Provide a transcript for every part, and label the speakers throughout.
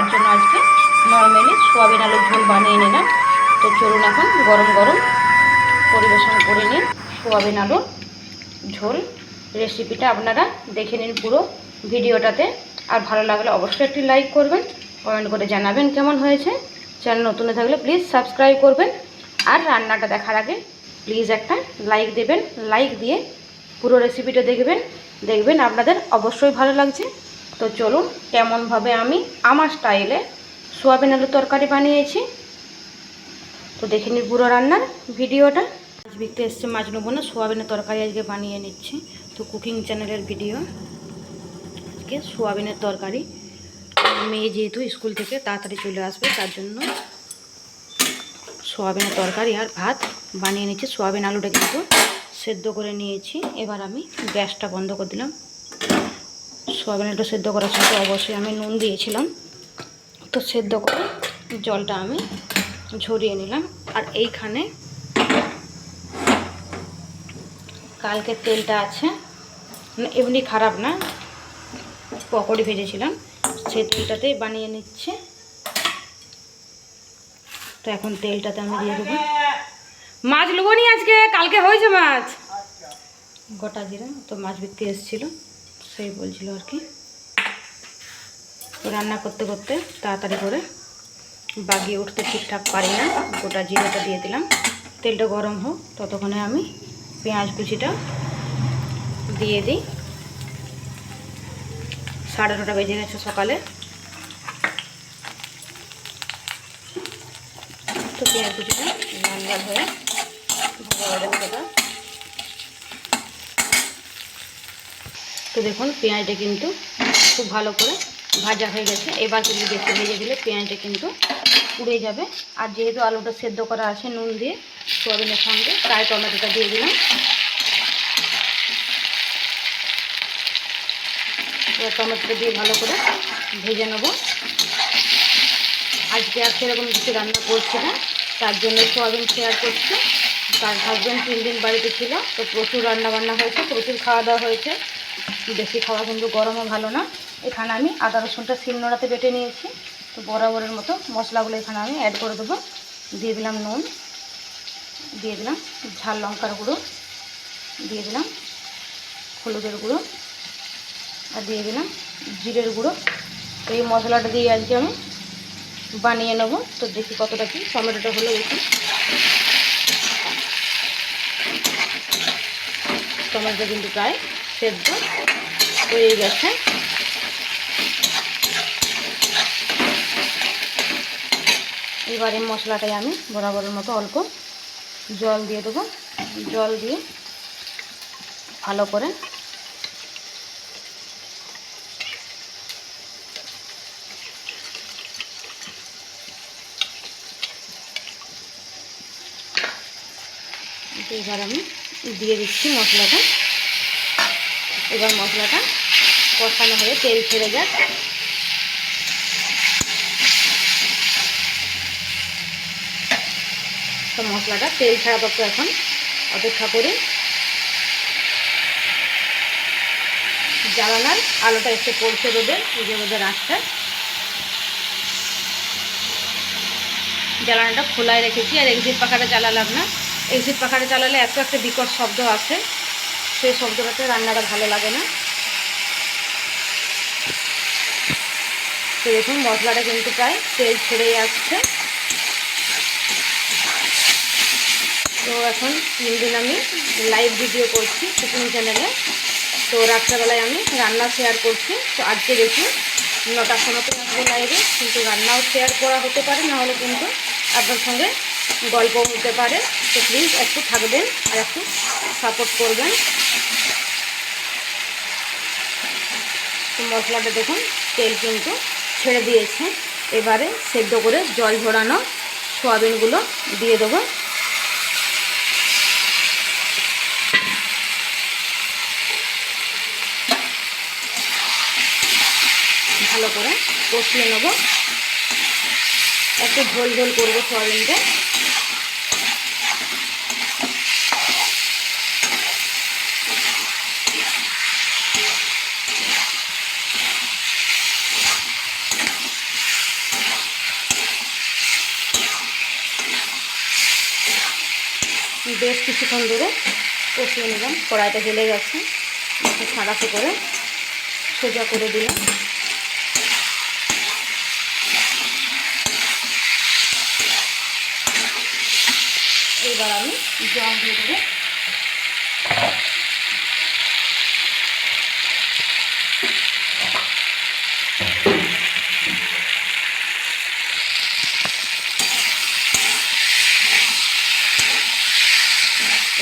Speaker 1: তার জন্য আজকে নর্মালি সোয়াবিন আলুর ঝোল বানিয়ে নিলাম। তো চলুন এখন গরম গরম পরিবেশন করে নিন সোয়াবিন আলুর ঝোল রেসিপিটা আপনারা দেখে নিন পুরো ভিডিওটাতে। আর ভালো লাগলে অবশ্যই একটি লাইক করবেন কমেন্ট করে জানাবেন কেমন হয়েছে। চ্যানেল নতুনে থাকলে প্লিজ সাবস্ক্রাইব করবেন। আর রান্নাটা দেখার আগে প্লিজ একটা লাইক দেবেন। লাইক দিয়ে পুরো রেসিপিটা দেখবেন। দেখবেন আপনাদের অবশ্যই ভালো লাগছে। তো চলুন, কেমনভাবে আমি আমার স্টাইলে সোয়াবিন আলুর তরকারি বানিয়েছি। তো দেখে নিন পুরো রান্নার ভিডিওটা। মাছ বিকতে এসছে মাছ নেব না, সোয়াবিনের তরকারি আজকে বানিয়ে নিচ্ছি। তো কুকিং চ্যানেলের ভিডিও। আজকে সোয়াবিনের তরকারি। মেয়ে যেহেতু স্কুল থেকে তাড়াতাড়ি চলে আসবে, তার জন্য সোয়াবিনের তরকারি আর ভাত বানিয়ে নিচ্ছি। সোয়াবিন আলুটা কিন্তু সেদ্ধ করে নিয়েছি। এবার আমি গ্যাসটা বন্ধ করে দিলাম। সোয়াবিন আলুটা সেদ্ধ করার সাথে অবশ্যই আমি নুন দিয়েছিলাম। তো সেদ্ধ করে জলটা আমি ঝরিয়ে নিলাম। আর এইখানে কালকে তেলটা আছে মানে এমনি খারাপ না, পকোড়ি ভেজেছিলাম, সেই তেলটাতেই বানিয়ে নিচ্ছে। তো এখন তেলটাতে আমি দিয়ে দেবো। মাছ নেব নি আজকে, কালকে হয়েছে মাছ। গোটা জিরা, তো মাছ বিক্রি এসেছিল। সেই বলছিল আর কি। রান্না করতে করতে তাড়াতাড়ি করে বাগিয়ে উঠতে ঠিকঠাক পারি না। গোটা জিরাটা দিয়ে দিলাম। তেলটা গরম হোক, ততক্ষণে আমি পেঁয়াজ কুচিটা দিয়ে দিই। সাড়ে নটা বেজে গেছে সকালে। তো পেঁয়াজ কুচিটা লাল হয়ে ভাজা ভাজা করে দাও। তো দেখুন, পেঁয়াজটা কিন্তু খুব ভালো করে ভাজা হয়ে গেছে। এবার কিন্তু বেশি ভেজে দিলে পেঁয়াজটা কিন্তু পুড়ে যাবে। আর যেহেতু আলুটা সেদ্ধ করা আছে নুন দিয়ে, সোয়াবিনের সঙ্গে, তাই টমেটোটা দিয়ে দিলাম। টমেটোটা দিয়ে ভালো করে ভেজে নেব। আজকে আর সেরকম কিছু রান্না করছি না, তার জন্য সোয়াবিন শেয়ার করছি। তার হাজব্যান্ড তিন দিন বাড়িতে ছিল, তো প্রচুর রান্না বান্না হয়েছে, প্রচুর খাওয়া দাওয়া হয়েছে। বেশি খাওয়া কিন্তু গরমও ভালো না। এখানে আমি আদা রসুনটা শিলনোড়াতে বেটে নিয়েছি। তো বরাবরের মতো মশলাগুলো এখানে আমি অ্যাড করে দেবো। দিয়ে দিলাম নুন, দিয়ে দিলাম ঝাল লঙ্কার গুঁড়ো, দিয়ে দিলাম হলুদের গুঁড়ো আর দিয়ে দিলাম জিরের গুঁড়ো। এই মশলাটা দিয়ে আজকে আমি বানিয়ে নেব। তো দেখি কতটা কি, টমেটোটা হলো দেখি টমেটো কিন্তু প্রায় সেদ্ধ হয়ে গেছে। এবারে মশলাটাই আমি বরাবরের মতো অল্প জল দিয়ে দেবো। জল দিয়ে ভালো করে এবার আমি দিয়ে দিচ্ছি মশলাটা। এবার মশলাটা কষানো হয়ে তেল ছেড়ে যাক। তো মশলাটা তেল ছাড়া পক্ষে এখন অপেক্ষা করি। জ্বালানার আলোটা একটু পড়ছে রোদে, পুজো রোদের আঁচটা জ্বালানাটা খোলায় রেখেছি, আর এক্সিট পাখাটা চালালাম না। এক্সিট পাখাটা চালালে এত একটা বিকট শব্দ আসে সেই শব্দটাতে রান্নাটা ভালো লাগে না। তো দেখুন, মশলাটা কিন্তু প্রায় তেল ছেড়েই আসছে তো এখন তিন দিন আমি লাইভ ভিডিও করছি কুকিং চ্যানেলে তো রাত্রেবেলায় আমি রান্না শেয়ার করছি। তো আজকে দেখি নটার সময় তো আসব লাইভে কিন্তু রান্নাও শেয়ার করা হতে পারে, না হলে কিন্তু আপনার সঙ্গে গল্প হতে পারে। তো প্লিজ একটু থাকবেন আর একটু সাপোর্ট করবেন। তো মশলাটা দেখুন, তেল কিন্তু ছেড়ে দিয়েছে। এবারে সেদ্ধ করে জল ঝরানো সোয়াবিনগুলো দিয়ে দেবো। ভালো করে কষিয়ে নেব। একটু ঝোল ঝোল করব সোয়াবিনটা। কিছুক্ষণ ধরে কষিয়ে নিলাম। কড়াইটা জ্বলে গেছে। সাঁড়াশো করে সোজা করে দিলাম। এবার আমি জল দিয়ে দেবো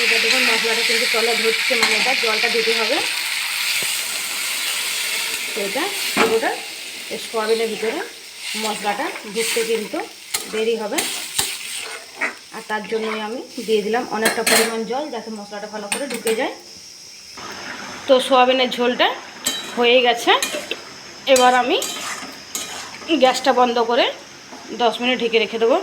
Speaker 1: এবার দেখুন মশলাটা কিন্তু তলে ধরছে মানে এটা, জলটা দিতে হবে। এটা পুরোটা সোয়াবিনের ভিতরে। মশলাটা ঢুকতে কিন্তু দেরি হবে। আর তার জন্যই আমি দিয়ে দিলাম অনেকটা পরিমাণ জল যাতে মশলাটা ভালো করে ঢুকে যায়। তো সোয়াবিনের ঝোলটা হয়ে গেছে। এবার আমি গ্যাসটা বন্ধ করে দশ মিনিট ঢেকে রেখে দেবো।